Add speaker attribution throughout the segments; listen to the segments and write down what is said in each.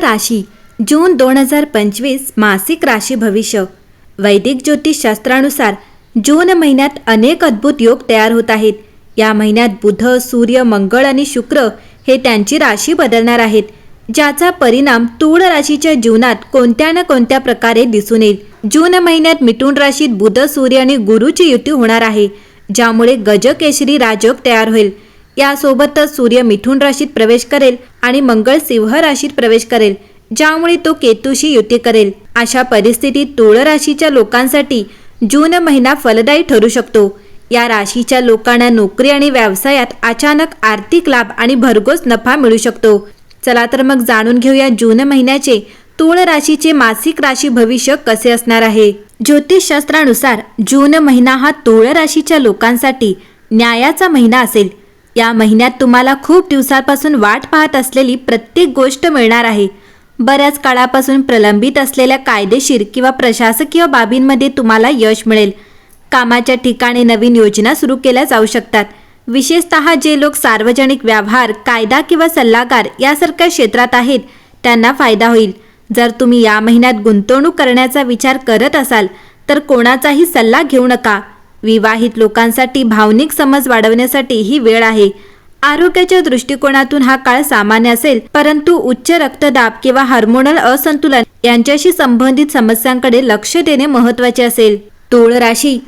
Speaker 1: राशी जून दोन हजार पंचवीस मासिक राशी भविष्य. वैदिक ज्योतिषशास्त्रानुसार जून महिन्यात अनेक अद्भुत योग तयार होत आहेत. या महिन्यात बुध सूर्य मंगळ आणि शुक्र हे त्यांची राशी बदलणार आहेत ज्याचा परिणाम तूळ राशीच्या जीवनात कोणत्या ना कोणत्या प्रकारे दिसून येईल. जून महिन्यात मिथुन राशीत बुध सूर्य आणि गुरुची युती होणार आहे ज्यामुळे गजकेशरी राजयोग तयार होईल. यासोबतच सूर्य मिथुन राशीत प्रवेश करेल आणि मंगळ सिंह राशीत प्रवेश करेल ज्यामुळे तो केतूशी युती करेल. अशा परिस्थितीत तुळ राशीच्या लोकांसाठी जून महिना फलदायी ठरू शकतो. या राशीच्या लोकांना नोकरी आणि व्यवसायात अचानक आर्थिक लाभ आणि भरघोस नफा मिळू शकतो. चला तर मग जाणून घेऊया जून महिन्याचे तुळ राशीचे मासिक राशी भविष्य कसे असणार आहे. ज्योतिषशास्त्रानुसार जून महिना हा तुळ राशीच्या लोकांसाठी न्यायाचा महिना असेल. या महिन्यात तुम्हाला खूप दिवसांपासून वाट पाहत असलेली प्रत्येक गोष्ट मिळणार आहे. बऱ्याच काळापासून प्रलंबित असलेल्या कायदेशीर किंवा प्रशासकीय बाबींमध्ये तुम्हाला यश मिळेल. कामाच्या ठिकाणी नवीन योजना सुरू केल्या जाऊ शकतात. विशेषतः जे लोक सार्वजनिक व्यवहार कायदा किंवा सल्लागार यासारख्या क्षेत्रात आहेत त्यांना फायदा होईल. जर तुम्ही या महिन्यात गुंतवणूक करण्याचा विचार करत असाल तर कोणाचाही सल्ला घेऊ नका. विवाहित लोकांसाठी भावनिक समज वाढवण्यासाठी ही वेळ आहे. आरोग्याच्या दृष्टिकोनातून हा काळ सामान्य असेल परंतु उच्च रक्तदाब किंवा हार्मोनल असंतुलन यांच्याशी संबंधित समस्यांकडे लक्ष देणे महत्त्वाचे असेल. तुळ राशी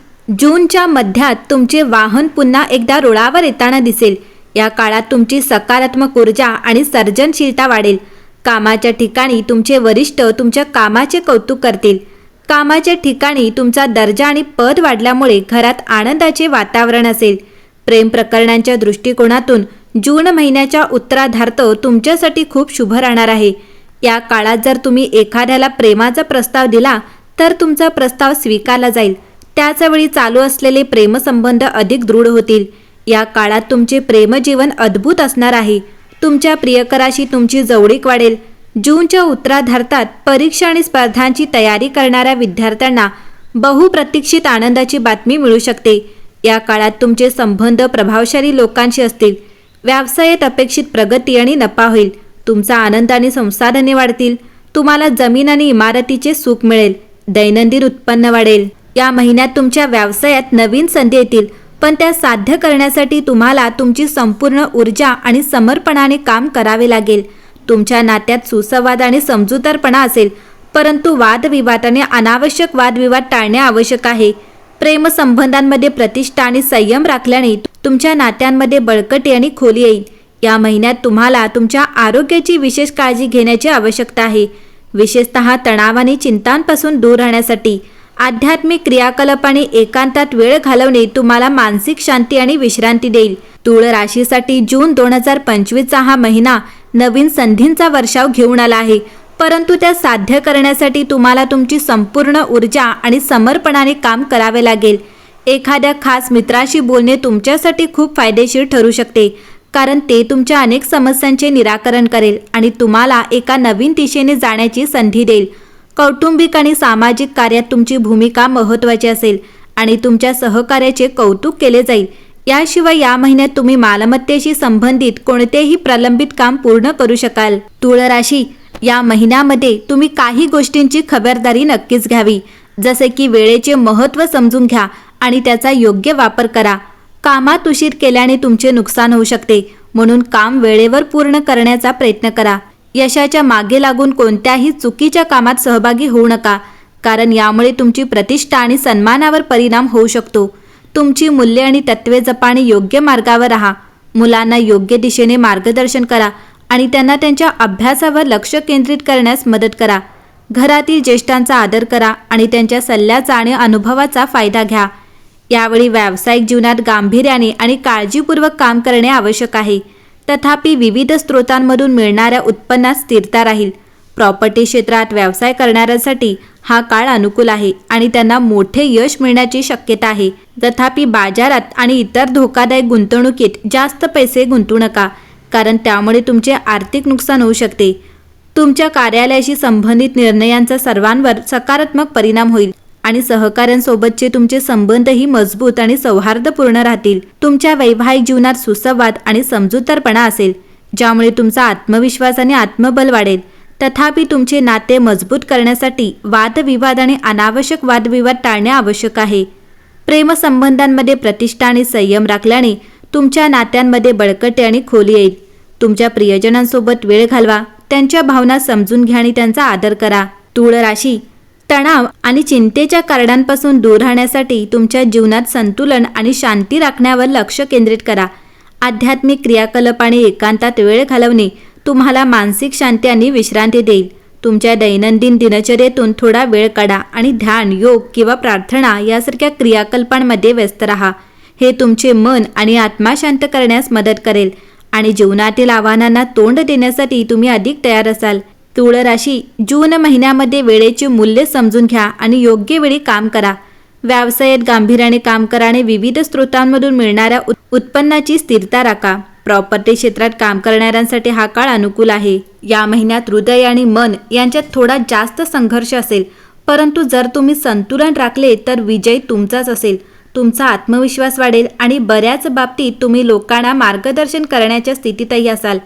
Speaker 1: जूनच्या मध्यात तुमचे वाहन पुन्हा एकदा रुळावर येताना दिसेल. या काळात तुमची सकारात्मक ऊर्जा आणि सर्जनशीलता वाढेल. कामाच्या ठिकाणी तुमचे वरिष्ठ तुमच्या कामाचे कौतुक करतील. कामाच्या ठिकाणी तुमचा दर्जा आणि पद वाढल्यामुळे घरात आनंदाचे वातावरण असेल. प्रेम प्रकरणांच्या दृष्टिकोनातून जून महिन्याच्या उत्तराधार्थ तुमच्यासाठी खूप शुभ राहणार आहे. या काळात जर तुम्ही एखाद्याला प्रेमाचा प्रस्ताव दिला तर तुमचा प्रस्ताव स्वीकारला जाईल. त्याचवेळी चालू असलेले प्रेमसंबंध अधिक दृढ होतील. या काळात तुमचे प्रेमजीवन अद्भुत असणार आहे. तुमच्या प्रियकराशी तुमची जवळीक वाढेल. जूनच्या उत्तराधार्तात परीक्षा आणि स्पर्धांची तयारी करणाऱ्या विद्यार्थ्यांना बहुप्रतीक्षित आनंदाची बातमी मिळू शकते. या काळात तुमचे संबंध प्रभावशाली लोकांशी असतील. व्यवसायात अपेक्षित प्रगती आणि नफा होईल. तुमचा आनंद आणि संसाधने वाढतील. तुम्हाला जमीन आणि इमारतीचे सुख मिळेल. दैनंदिन उत्पन्न वाढेल. या महिन्यात तुमच्या व्यवसायात नवीन संधी येतील. पण त्या साध्य करण्यासाठी तुम्हाला तुमची संपूर्ण ऊर्जा आणि समर्पणाने काम करावे लागेल. तुमच्या नात्यात सुसंवाद आणि समजूतदारपणा असेल परंतु वादविवादाने अनावश्यक वादविवाद टाळणे आवश्यक आहे. प्रेमसंबंधांमध्ये प्रतिष्ठा आणि संयम राखल्याने तुमच्या नात्यांमध्ये बळकटी आणि खोली येईल. या महिन्यात तुम्हाला तुमच्या आरोग्याची विशेष काळजी घेण्याची आवश्यकता आहे. विशेषतः तणाव आणि चिंतांपासून दूर राहण्यासाठी आध्यात्मिक क्रियाकलाप आणि एकांतात वेळ घालवणे तुम्हाला मानसिक शांती आणि विश्रांती देईल. तुळ राशीसाठी जून दोन हजार पंचवीसचा हा महिना नवीन संधींचा वर्षाव घेऊन आला आहे. परंतु त्या साध्य करण्यासाठी तुम्हाला तुमची संपूर्ण ऊर्जा आणि समर्पणाने काम करावे लागेल. एखाद्या खास मित्राशी बोलणे तुमच्यासाठी खूप फायदेशीर ठरू शकते कारण ते तुमच्या अनेक समस्यांचे निराकरण करेल आणि तुम्हाला एका नवीन दिशेने जाण्याची संधी देईल. कौटुंबिक आणि सामाजिक कार्यात तुमची भूमिका महत्त्वाची असेल आणि तुमच्या सहकार्याचे कौतुक केले जाईल. याशिवाय या महिन्यात तुम्ही मालमत्तेशी संबंधित कोणतेही प्रलंबित काम पूर्ण करू शकाल. तुळ राशी या महिन्यामध्ये तुम्ही काही गोष्टींची खबरदारी नक्कीच घ्यावी. जसे की वेळेचे महत्त्व समजून घ्या आणि त्याचा योग्य वापर करा. कामात उशीर केल्याने तुमचे नुकसान होऊ शकते. म्हणून काम वेळेवर पूर्ण करण्याचा प्रयत्न करा. यशाच्या मागे लागून कोणत्याही चुकीच्या कामात सहभागी होऊ नका कारण यामुळे तुमची प्रतिष्ठा आणि सन्मानावर परिणाम होऊ शकतो. तुमची मूल्ये आणि तत्वे जपाने योग्य मार्गावर राहा. मुलांना योग्य दिशेने मार्गदर्शन करा आणि त्यांना त्यांच्या अभ्यासावर लक्ष केंद्रित करण्यास मदत करा. घरातील ज्येष्ठांचा आदर करा आणि त्यांच्या सल्ल्याचा आणि अनुभवाचा फायदा घ्या. यावेळी व्यावसायिक जीवनात गांभीर्याने आणि काळजीपूर्वक काम करणे आवश्यक आहे. तथापि विविध स्रोतांमधून मिळणाऱ्या उत्पन्नात स्थिरता राहील. प्रॉपर्टी क्षेत्रात व्यवसाय करणाऱ्यांसाठी हा काळ अनुकूल आहे आणि त्यांना मोठे यश मिळण्याची शक्यता आहे. तथापि बाजारात आणि इतर धोकादायक गुंतवणुकीत जास्त पैसे गुंतवू नका कारण त्यामुळे तुमचे आर्थिक नुकसान होऊ शकते. तुमच्या कार्यालयाशी संबंधित निर्णयांचा सर्वांवर सकारात्मक परिणाम होईल आणि सहकाऱ्यांसोबतचे तुमचे संबंधही मजबूत आणि सौहार्दपूर्ण राहतील. तुमच्या वैवाहिक जीवनात सुसंवाद आणि समजूतदारपणा असेल ज्यामुळे तुमचा आत्मविश्वास आणि आत्मबल वाढेल. तथापि तुमचे नाते मजबूत करण्यासाठी वादविवाद आणि अनावश्यक वादविवाद टाळणे आवश्यक आहे. प्रेमसंबंधांमध्ये प्रतिष्ठा आणि संयम राखल्याने तुमच्या नात्यांमध्ये बळकटे आणि खोली येईल. तुमच्या प्रियजनांसोबत वेळ घालवा. त्यांच्या भावना समजून घ्या आणि त्यांचा आदर करा. तुळ राशी तणाव आणि चिंतेच्या कारणांपासून दूर राहण्यासाठी तुमच्या जीवनात संतुलन आणि शांती राखण्यावर लक्ष केंद्रित करा. आध्यात्मिक क्रियाकलाप आणि एकांतात वेळ घालवणे तुम्हाला मानसिक शांती आणि विश्रांती देईल. तुमच्या दैनंदिन दिनचर्येतून थोडा वेळ काढा आणि ध्यान योग किंवा प्रार्थना यासारख्या क्रियाकल्पांमध्ये व्यस्त राहा. हे तुमचे मन आणि आत्मा शांत करण्यास मदत करेल आणि जीवनातील आव्हानांना तोंड देण्यासाठी तुम्ही अधिक तयार असाल. तुळ राशी जून महिन्यामध्ये वेळेचे मूल्य समजून घ्या आणि योग्य वेळी काम करा. व्यवसायात गांभीर्याने काम करा आणि विविध स्रोतांमधून मिळणाऱ्या उत्पन्नाची स्थिरता राखा. प्रॉपर्टी क्षेत्रात काम करणाऱ्यांसाठी हा काळ अनुकूल आहे. या महिन्यात हृदय आणि मन यांच्यात थोडा जास्त संघर्ष असेल. परंतु जर तुम्ही संतुलन राखले तर विजय तुमचाच असेल. तुमचा आत्मविश्वास वाढेल आणि बऱ्याच बाबतीत तुम्ही लोकांना मार्गदर्शन करण्याच्या स्थितीतही असाल.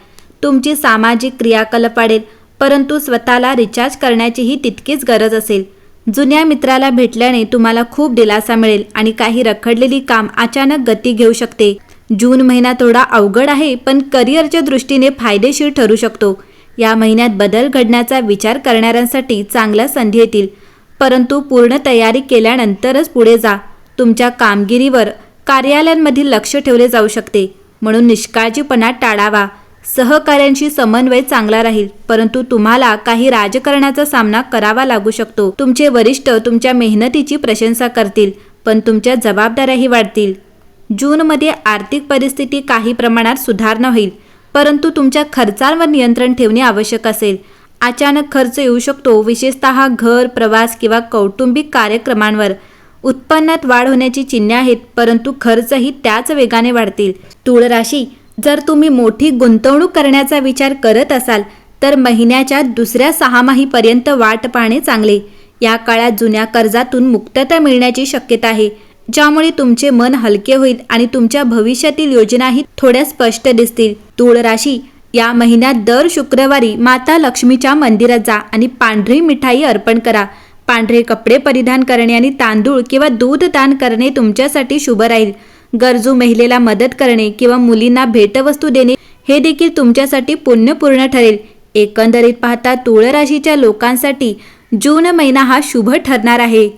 Speaker 1: तुमची सामाजिक क्रियाकलाप वाढेल परंतु स्वतःला रिचार्ज करण्याचीही तितकीच गरज असेल. जुन्या मित्राला भेटल्याने तुम्हाला खूप दिलासा मिळेल आणि काही रखडलेली काम अचानक गती घेऊ शकते. जून महिना थोडा अवघड आहे पण करिअरच्या दृष्टीने फायदेशीर ठरू शकतो. या महिन्यात बदल घडण्याचा विचार करणाऱ्यांसाठी चांगल्या संधी येतील. परंतु पूर्ण तयारी केल्यानंतरच पुढे जा. तुमच्या कामगिरीवर कार्यालयांमधील लक्ष ठेवले जाऊ शकते. म्हणून निष्काळजीपणा टाळावा. सहकार्यांशी समन्वय चांगला राहील परंतु तुम्हाला काही राजकारणाचा सामना करावा लागू शकतो. तुमचे वरिष्ठ तुमच्या मेहनतीची प्रशंसा करतील पण तुमच्या जबाबदाऱ्याही वाढतील. जूनमध्ये आर्थिक परिस्थिती काही प्रमाणात सुधारणा होईल परंतु तुमच्या खर्चांवर नियंत्रण ठेवणे आवश्यक असेल. अचानक खर्च येऊ शकतो विशेषतः घर प्रवास किंवा कौटुंबिक कार्यक्रमांवर. उत्पन्नात वाढ होण्याची चिन्हे आहेत परंतु खर्चही त्याच वेगाने वाढतील. तुळ राशी जर तुम्ही मोठी गुंतवणूक करण्याचा विचार करत असाल तर महिन्याच्या दुसऱ्या सहामाहीपर्यंत वाट पाहणे चांगले. या काळात जुन्या कर्जातून मुक्तता मिळण्याची शक्यता आहे. ज्यामुळे तुमचे मन हलके होईल आणि तुमच्या भविष्यातील योजनाही थोड्या स्पष्ट दिसतील. तूळ राशी या महिन्यात दर शुक्रवारी माता लक्ष्मीच्या मंदिरात जा आणि पांढरी मिठाई अर्पण करा. पांढरे कपडे परिधान करणे आणि तांदूळ किंवा दूध दान करणे तुमच्यासाठी शुभ राहील. गरजू महिलेला मदत करणे किंवा मुलींना भेटवस्तू देणे हे देखील तुमच्यासाठी पुण्यपूर्ण ठरेल. एकंदरीत पाहता तुळ राशीच्या लोकांसाठी जून महिना हा शुभ ठरणार आहे.